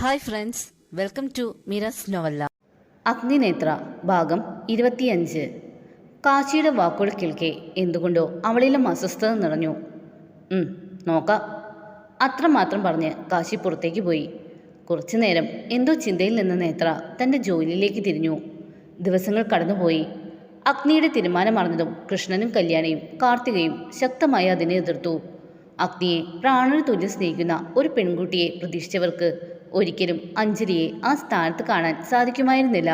Hi friends welcome to മിറസ് novella Agninetra ഭാഗം ഇരുപത്തിയഞ്ച്. കാശിയുടെ വാക്കുകൾ കേൾക്കെ. എന്തുകൊണ്ടോ അവളിലും അസ്വസ്ഥത നിറഞ്ഞു. നോക്ക. അത്രമാത്രം പറഞ്ഞ് കാശി പുറത്തേക്ക് പോയി. കുറച്ചു നേരം എന്തോ ചിന്തയിൽ നിന്ന നേത്ര തന്റെ ജോലിയിലേക്ക് തിരിഞ്ഞു. ദിവസങ്ങൾ കടന്നുപോയി. അഗ്നിയുടെ തീരുമാനം അറിഞ്ഞതും കൃഷ്ണനും കല്യാണിയും കാർത്തികയും ശക്തമായി അതിനെ എതിർത്തു. അഗ്നിയെ പ്രാണന് തുല്യം സ്നേഹിക്കുന്ന ഒരു പെൺകുട്ടിയെ പ്രതീക്ഷിച്ചവർക്ക് ഒരിക്കലും അഞ്ജലിയെ ആ സ്ഥാനത്ത് കാണാൻ സാധിക്കുമായിരുന്നില്ല.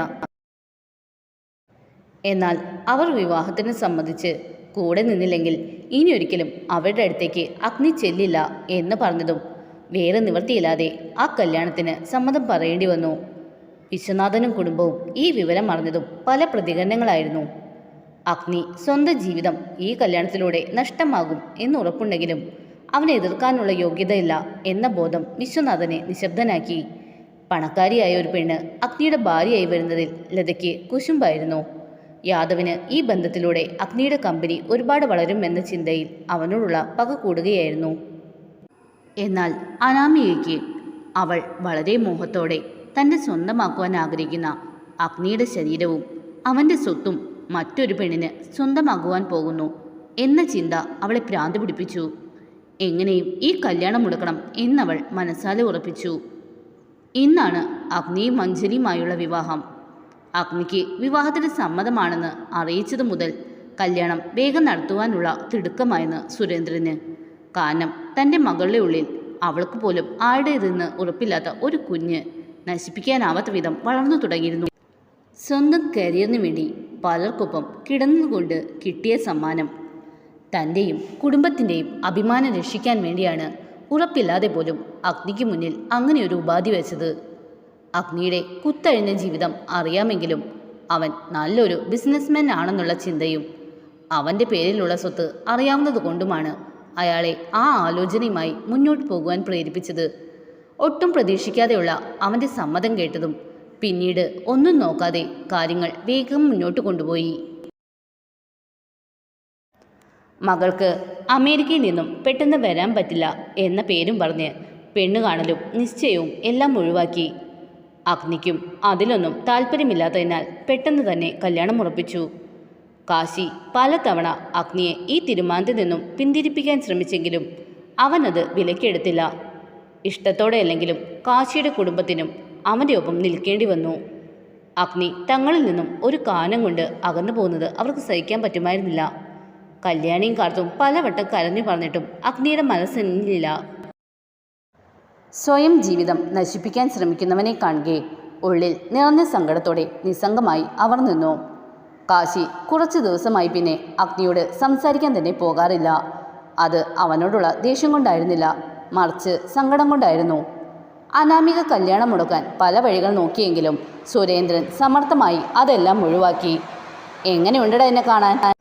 എന്നാൽ അവർ വിവാഹത്തിന് സംബന്ധിച്ച് കൂടെ നിന്നില്ലെങ്കിൽ ഇനിയൊരിക്കലും അവരുടെ അടുത്തേക്ക് അഗ്നി ചെല്ലില്ല എന്ന് പറഞ്ഞതും വേറെ നിവൃത്തിയില്ലാതെ ആ കല്യാണത്തിന് സമ്മതം പറയേണ്ടി വന്നു. വിശ്വനാഥനും കുടുംബവും ഈ വിവരം അറിഞ്ഞതും പല പ്രതികരണങ്ങളായിരുന്നു. അഗ്നി സ്വന്തം ജീവിതം ഈ കല്യാണത്തിലൂടെ നഷ്ടമാകും എന്ന് ഉറപ്പുണ്ടെങ്കിലും അവനെ എതിർക്കാനുള്ള യോഗ്യതയില്ല എന്ന ബോധം വിശ്വനാഥനെ നിശബ്ദനാക്കി. പണക്കാരിയായ ഒരു പെണ്ണ് അഗ്നിയുടെ ഭാര്യയായി വരുന്നതിൽ ലതയ്ക്ക് കുശുമ്പായിരുന്നു. യാദവിന് ഈ ബന്ധത്തിലൂടെ അഗ്നിയുടെ കമ്പനി ഒരുപാട് വളരും എന്ന ചിന്തയിൽ അവനോടുള്ള പക കൂടുകയായിരുന്നു. എന്നാൽ അനാമികയ്ക്ക് അവൾ വളരെ മോഹത്തോടെ തന്നെ സ്വന്തമാക്കുവാൻ ആഗ്രഹിക്കുന്ന അഗ്നിയുടെ ശരീരവും അവന്റെ സ്വത്തും മറ്റൊരു പെണ്ണിന് സ്വന്തമാകുവാൻ പോകുന്നു എന്ന ചിന്ത അവളെ ഭ്രാന്ത് പിടിപ്പിച്ചു. എങ്ങനെയും ഈ കല്യാണം മുടക്കണം എന്നവൾ മനസ്സാലെ ഉറപ്പിച്ചു. ഇന്നാണ് അഗ്നിയും മഞ്ജലിയുമായുള്ള വിവാഹം. അഗ്നിക്ക് വിവാഹത്തിന് സമ്മതമാണെന്ന് അറിയിച്ചത് മുതൽ കല്യാണം വേഗം നടത്തുവാനുള്ള തിടുക്കമായെന്ന് സുരേന്ദ്രന്. കാരണം തന്റെ മകളുടെ ഉള്ളിൽ അവൾക്ക് പോലും ആരുടേതെന്ന് ഉറപ്പില്ലാത്ത ഒരു കുഞ്ഞ് നശിപ്പിക്കാനാവാത്ത വിധം വളർന്നു തുടങ്ങിയിരുന്നു. സ്വന്തം കരിയറിന് വേണ്ടി പലർക്കൊപ്പം കിടന്നുകൊണ്ട് കിട്ടിയ സമ്മാനം തന്റെയും കുടുംബത്തിന്റെയും അഭിമാനം രക്ഷിക്കാൻ വേണ്ടിയാണ് ഉറപ്പില്ലാതെ പോലും അഗ്നിക്ക് മുന്നിൽ അങ്ങനെ ഒരു ഉപാധി വെച്ചത്. അഗ്നിയുടെ കുത്തഴിഞ്ഞ ജീവിതം അറിയാമെങ്കിലും അവൻ നല്ലൊരു ബിസിനസ്മാൻ ആണെന്നുള്ള ചിന്തയും അവന്റെ പേരിലുള്ള സ്വത്ത് അറിയാവുന്നത് അയാളെ ആ ആലോചനയുമായി മുന്നോട്ട് പോകുവാൻ പ്രേരിപ്പിച്ചത്. ഒട്ടും പ്രതീക്ഷിക്കാതെയുള്ള അവന്റെ സമ്മതം കേട്ടതും പിന്നീട് ഒന്നും നോക്കാതെ കാര്യങ്ങൾ വേഗം മുന്നോട്ട് കൊണ്ടുപോയി. മകൾക്ക് അമേരിക്കയിൽ നിന്നും പെട്ടെന്ന് വരാൻ പറ്റില്ല എന്ന പേരും പറഞ്ഞ് പെണ്ണ് കാണലും നിശ്ചയവും എല്ലാം ഒഴിവാക്കി. അഗ്നിക്കും അതിലൊന്നും താല്പര്യമില്ലാത്തതിനാൽ പെട്ടെന്ന് തന്നെ കല്യാണം ഉറപ്പിച്ചു. കാശി പലതവണ അഗ്നിയെ ഈ തീരുമാനത്തിൽ നിന്നും പിന്തിരിപ്പിക്കാൻ ശ്രമിച്ചെങ്കിലും അവനത് വിലക്കെടുത്തില്ല ഇഷ്ടത്തോടെയല്ലെങ്കിലും കാശിയുടെ കുടുംബത്തിനും അവന്റെ ഒപ്പം നിൽക്കേണ്ടി വന്നു. അഗ്നി തങ്ങളിൽ നിന്നും ഒരു കാനം കൊണ്ട് അകന്നു പോകുന്നത് അവർക്ക് സഹിക്കാൻ പറ്റുമായിരുന്നില്ല. കല്യാണിയും കാർത്തും പലവട്ടം കരഞ്ഞു പറഞ്ഞിട്ടും അഗ്നിയുടെ മനസ്സിനില്ല സ്വയം ജീവിതം നശിപ്പിക്കാൻ ശ്രമിക്കുന്നവനെ കാണുകയെ ഉള്ളിൽ നിറഞ്ഞ സങ്കടത്തോടെ നിസ്സംഗമായി അവർ നിന്നു. കാശി കുറച്ച് ദിവസമായി പിന്നെ അഗ്നിയോട് സംസാരിക്കാൻ തന്നെ പോകാറില്ല. അത് അവനോടുള്ള ദേഷ്യം കൊണ്ടായിരുന്നില്ല. മറിച്ച് സങ്കടം കൊണ്ടായിരുന്നു. അനാമിക കല്യാണം മുടക്കാൻ പല വഴികൾ നോക്കിയെങ്കിലും സുരേന്ദ്രൻ സമർത്ഥമായി അതെല്ലാം ഒഴിവാക്കി. എങ്ങനെയുണ്ടടാ എന്നെ കാണാൻ?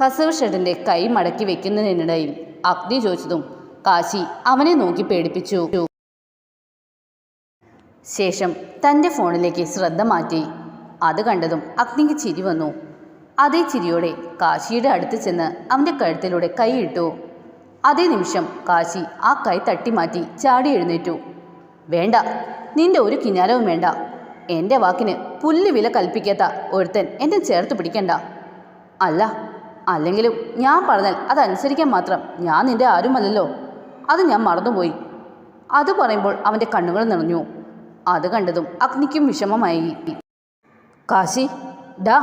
കസവ് ഷെഡിന്റെ കൈ മടക്കി വെക്കുന്നതിനിടയിൽ അഗ്നി ചോദിച്ചതും കാശി അവനെ നോക്കി പേടിപ്പിച്ചു. ശേഷം തന്റെ ഫോണിലേക്ക് ശ്രദ്ധ മാറ്റി അത് കണ്ടതും അഗ്നിക്ക് ചിരി വന്നു. അതേ ചിരിയോടെ കാശിയുടെ അടുത്ത് ചെന്ന് അവന്റെ കഴുത്തിലൂടെ കൈയിട്ടു അതേ നിമിഷം കാശി ആ കൈ തട്ടി മാറ്റി ചാടി എഴുന്നേറ്റു. വേണ്ട നിന്റെ ഒരു കിഞ്ഞാലവും വേണ്ട. എന്റെ വാക്കിന് പുല്ല് വില കൽപ്പിക്കാത്ത ഒരുത്തൻ എന്നെ ചേർത്ത് പിടിക്കണ്ട. അല്ല അല്ലെങ്കിലും ഞാൻ പറഞ്ഞാൽ അതനുസരിക്കാൻ മാത്രം ഞാൻ നിന്റെ ആരുമല്ലല്ലോ. അത് ഞാൻ മറന്നുപോയി. അത് പറയുമ്പോൾ അവന്റെ കണ്ണുകൾ നിറഞ്ഞു. അത് കണ്ടതും അഗ്നിക്കും വിഷമമായി. കാശി ഡാ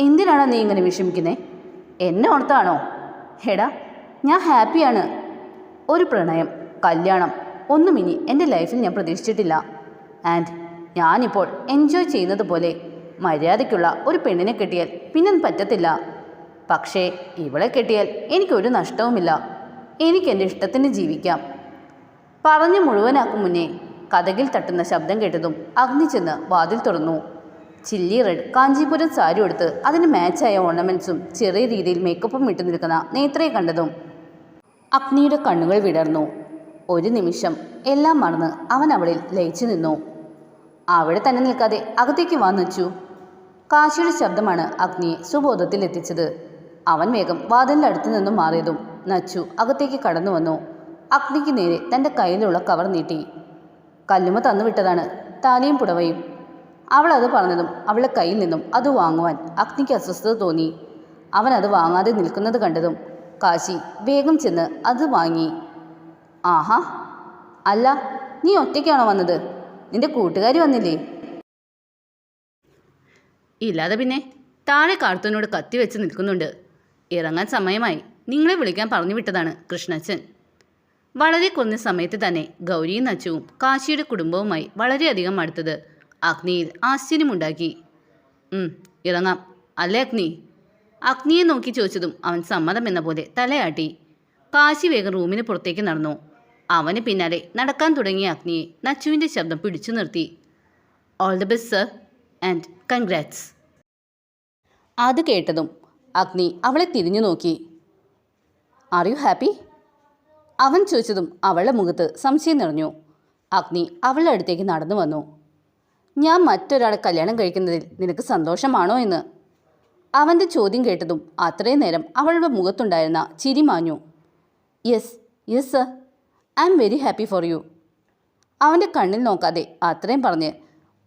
എന്തിനാണ് നീ ഇങ്ങനെ വിഷമിക്കുന്നേ? എന്നെ ഓർത്താണോ? ഹെടാ ഞാൻ ഹാപ്പിയാണ്. ഒരു പ്രണയം കല്യാണം ഒന്നും ഇനി എന്റെ ലൈഫിൽ ഞാൻ പ്രതീക്ഷിച്ചിട്ടില്ല. ആൻഡ് ഞാനിപ്പോൾ എൻജോയ് ചെയ്യുന്നത് പോലെ മര്യാദയ്ക്കുള്ള ഒരു പെണ്ണിനെ കിട്ടിയാൽ പിന്നെ പറ്റത്തില്ല. പക്ഷേ ഇവളെ കെട്ടിയാൽ എനിക്കൊരു നഷ്ടവുമില്ല. എനിക്കെന്റെ ഇഷ്ടത്തിന് ജീവിക്കാം. പറഞ്ഞു മുഴുവനാക്കും മുന്നേ കഥകിൽ തട്ടുന്ന ശബ്ദം കേട്ടതും അഗ്നി ചെന്ന് വാതിൽ തുറന്നു. ചില്ലി റെഡ് കാഞ്ചീപുരം സാരി എടുത്ത് അതിന് മാച്ചായ ഓർണമെന്റ്സും ചെറിയ രീതിയിൽ മേക്കപ്പും ഇട്ട് നിൽക്കുന്ന നേത്രയെ കണ്ടതും അഗ്നിയുടെ കണ്ണുകൾ വിടർന്നു. ഒരു നിമിഷം എല്ലാം മറന്ന് അവൻ അവളിൽ ലയിച്ചു നിന്നു. അവിടെ തന്നെ നിൽക്കാതെ അകത്തേക്ക് വന്നുവച്ചു കാശിയുടെ ശബ്ദമാണ് അഗ്നിയെ സുബോധത്തിൽ എത്തിച്ചത്. അവൻ വേഗം വാതിലിന്റെ അടുത്ത് നിന്നും മാറിയതും നച്ചു അകത്തേക്ക് കടന്നു വന്നു. അഗ്നിക്ക് നേരെ തന്റെ കയ്യിലുള്ള കവർ നീട്ടി. കല്ലുമ തന്നു വിട്ടതാണ് താലിയും പുടവയും. അവൾ അത് പറഞ്ഞതും അവളുടെ കയ്യിൽ നിന്നും അത് വാങ്ങുവാൻ അഗ്നിക്ക് അസ്വസ്ഥത തോന്നി. അവൻ അത് വാങ്ങാതെ നിൽക്കുന്നത് കണ്ടതും കാശി വേഗം ചെന്ന് അത് വാങ്ങി. ആഹാ അല്ല നീ ഒറ്റയ്ക്കാണോ വന്നത്? നിന്റെ കൂട്ടുകാരി വന്നില്ലേ? ഇല്ലാതെ പിന്നെ താഴെ കാർത്തൂനോട് കത്തി വെച്ച് നിൽക്കുന്നുണ്ട്. ഇറങ്ങാൻ സമയമായി. നിങ്ങളെ വിളിക്കാൻ പറഞ്ഞു വിട്ടതാണ് കൃഷ്ണച്ചൻ. വളരെ കുറഞ്ഞ സമയത്ത് തന്നെ ഗൗരിയും നച്ചുവും കാശിയുടെ കുടുംബവുമായി വളരെയധികം അടുത്തത് അഗ്നിയിൽ ആശ്ചര്യമുണ്ടാക്കി. "ഉം, ഇറങ്ങാം. അല്ലേ അഗ്നി? അഗ്നിയെ നോക്കി ചോദിച്ചതും അവൻ സമ്മതം എന്ന പോലെ തലയാട്ടി. കാശി വേഗം റൂമിന് പുറത്തേക്ക് നടന്നു. അവന് പിന്നാലെ നടക്കാൻ തുടങ്ങിയ അഗ്നിയെ നച്ചുവിന്റെ ശബ്ദം പിടിച്ചു നിർത്തി. All the best sir and congrats അത് കേട്ടതും അഗ്നി അവളെ തിരിഞ്ഞു നോക്കി. ആർ യു ഹാപ്പി അവൻ ചോദിച്ചതും അവളുടെ മുഖത്ത് സംശയം നിറഞ്ഞു. അഗ്നി അവളുടെ അടുത്തേക്ക് നടന്നു വന്നു. ഞാൻ മറ്റൊരാളെ കല്യാണം കഴിക്കുന്നതിൽ നിനക്ക് സന്തോഷമാണോ എന്ന്? അവന്റെ ചോദ്യം കേട്ടതും അത്രയും നേരം അവളുടെ മുഖത്തുണ്ടായിരുന്ന ചിരി മാഞ്ഞു. Yes yes sir I'm very happy for you അവന്റെ കണ്ണിൽ നോക്കാതെ അത്രയും പറഞ്ഞ്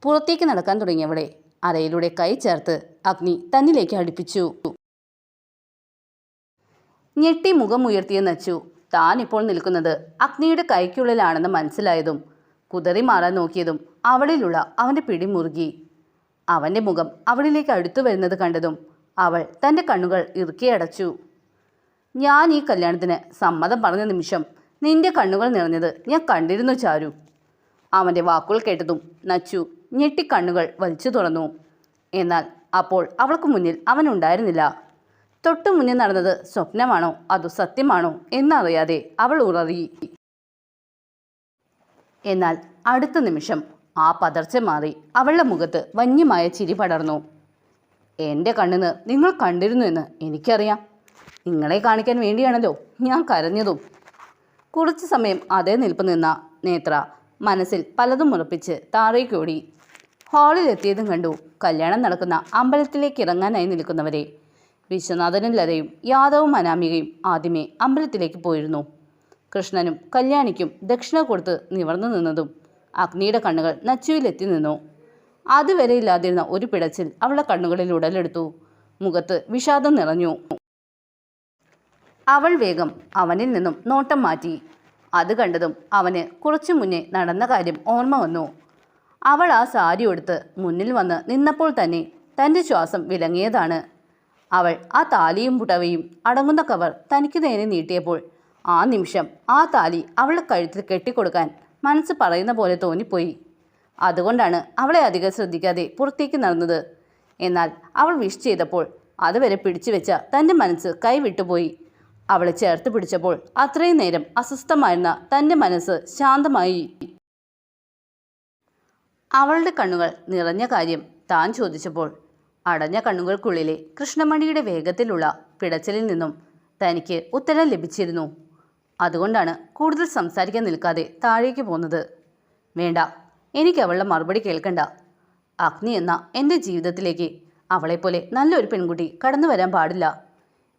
പുറത്തേക്ക് നടക്കാൻ തുടങ്ങിയവളെ അരയിലൂടെ കൈ ചേർത്ത് അഗ്നി തന്നിലേക്ക് അടുപ്പിച്ചു. ഞെട്ടി മുഖമുയർത്തിയ നച്ചു. താൻ ഇപ്പോൾ നിൽക്കുന്നത് അഗ്നിയുടെ കൈക്കുള്ളിലാണെന്ന് മനസ്സിലായതും കുതറി മാറാൻ നോക്കിയതും അവളിലുള്ള അവന്റെ പിടി മുറുകി. അവന്റെ മുഖം അവളിലേക്ക് അടുത്തു വരുന്നത് കണ്ടതും അവൾ തന്റെ കണ്ണുകൾ ഇറുക്കിയടച്ചു ഞാൻ ഈ കല്യാണത്തിന് സമ്മതം പറഞ്ഞ നിമിഷം നിന്റെ കണ്ണുകൾ നിറഞ്ഞത് ഞാൻ കണ്ടിരുന്നു ചാരു അവന്റെ വാക്കുകൾ കേട്ടതും നച്ചു ഞെട്ടി കണ്ണുകൾ വലിച്ചു തുറന്നു. എന്നാൽ അപ്പോൾ അവൾക്ക് മുന്നിൽ അവൻ ഉണ്ടായിരുന്നില്ല. തൊട്ടു മുന്നിൽ നടന്നത് സ്വപ്നമാണോ? അതോ സത്യമാണോ? എന്നറിയാതെ അവൾ ഉററി. എന്നാൽ അടുത്ത നിമിഷം ആ പതർച്ച മാറി. അവളുടെ മുഖത്ത് വന്യമായ ചിരി പടർന്നു. എന്റെ കണ്ണിന് നിങ്ങൾ കണ്ടിരുന്നു എന്ന് എനിക്കറിയാം. നിങ്ങളെ കാണിക്കാൻ വേണ്ടിയാണല്ലോ ഞാൻ കരഞ്ഞതും. കുറച്ചു സമയം അതേ നിൽപ്പ് നിന്ന നേത്ര മനസ്സിൽ പലതും ഉറപ്പിച്ച് താഴേക്കോടി ഹാളിലെത്തിയതും കണ്ടു കല്യാണം നടക്കുന്ന അമ്പലത്തിലേക്ക് ഇറങ്ങാനായി നിൽക്കുന്നവരെ. വിശ്വനാഥനും ലതയും യാദവും അനാമികയും ആദ്യമേ അമ്പലത്തിലേക്ക് പോയിരുന്നു. കൃഷ്ണനും കല്യാണിക്കും ദക്ഷിണ കൊടുത്ത് നിവർന്നു നിന്നതും അഗ്നിയുടെ കണ്ണുകൾ നച്ചുവിലെത്തി നിന്നു. അതുവരെ ഇല്ലാതിരുന്ന ഒരു പിടച്ചിൽ അവളുടെ കണ്ണുകളിൽ ഉടലെടുത്തു. മുഖത്ത് വിഷാദം നിറഞ്ഞു. അവൾ വേഗം അവനിൽ നിന്നും നോട്ടം മാറ്റി. അത് കണ്ടതും അവന് കുറച്ചു മുന്നേ നടന്ന കാര്യം ഓർമ്മ വന്നു. അവൾ ആ സാരി എടുത്ത് മുന്നിൽ വന്ന് നിന്നപ്പോൾ തന്നെ തന്റെ ശ്വാസം വിലങ്ങിയതാണ്. അവൾ ആ താലിയും പുടവയും അടങ്ങുന്ന കവർ തനിക്ക് നേരെ നീട്ടിയപ്പോൾ ആ നിമിഷം ആ താലി അവളുടെ കഴുത്തിൽ കെട്ടിക്കൊടുക്കാൻ മനസ്സ് പറയുന്ന പോലെ തോന്നിപ്പോയി. അതുകൊണ്ടാണ് അവളെ അധികം ശ്രദ്ധിക്കാതെ പുറത്തേക്ക് നടന്നത്. എന്നാൽ അവൾ വിഷ് ചെയ്തപ്പോൾ അതുവരെ പിടിച്ചു വെച്ച തന്റെ മനസ്സ് കൈവിട്ടുപോയി. അവളെ ചേർത്ത് പിടിച്ചപ്പോൾ അത്രയും നേരം അസ്വസ്ഥമായിരുന്ന തന്റെ മനസ്സ് ശാന്തമായി. അവളുടെ കണ്ണുകൾ നിറഞ്ഞ കാര്യം താൻ ചോദിച്ചപ്പോൾ അടഞ്ഞ കണ്ണുകൾക്കുള്ളിലെ കൃഷ്ണമണിയുടെ വേഗത്തിലുള്ള പിടച്ചിലിൽ നിന്നും തനിക്ക് ഉത്തരം ലഭിച്ചിരുന്നു. അതുകൊണ്ടാണ് കൂടുതൽ സംസാരിക്കാൻ നിൽക്കാതെ താഴേക്ക് പോകുന്നത്. വേണ്ട എനിക്ക് അവളുടെ മറുപടി കേൾക്കണ്ട. അഗ്നി എന്ന എന്റെ ജീവിതത്തിലേക്ക് അവളെപ്പോലെ നല്ലൊരു പെൺകുട്ടി കടന്നു വരാൻ പാടില്ല.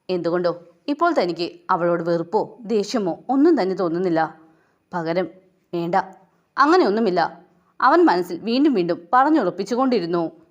എന്തുകൊണ്ടോ ഇപ്പോൾ തനിക്ക് അവളോട് വെറുപ്പോ ദേഷ്യമോ ഒന്നും തന്നെ തോന്നുന്നില്ല. പകരം വേണ്ട അങ്ങനെയൊന്നുമില്ല. അവൻ മനസ്സിൽ വീണ്ടും വീണ്ടും പറഞ്ഞുറപ്പിച്ചുകൊണ്ടിരുന്നു.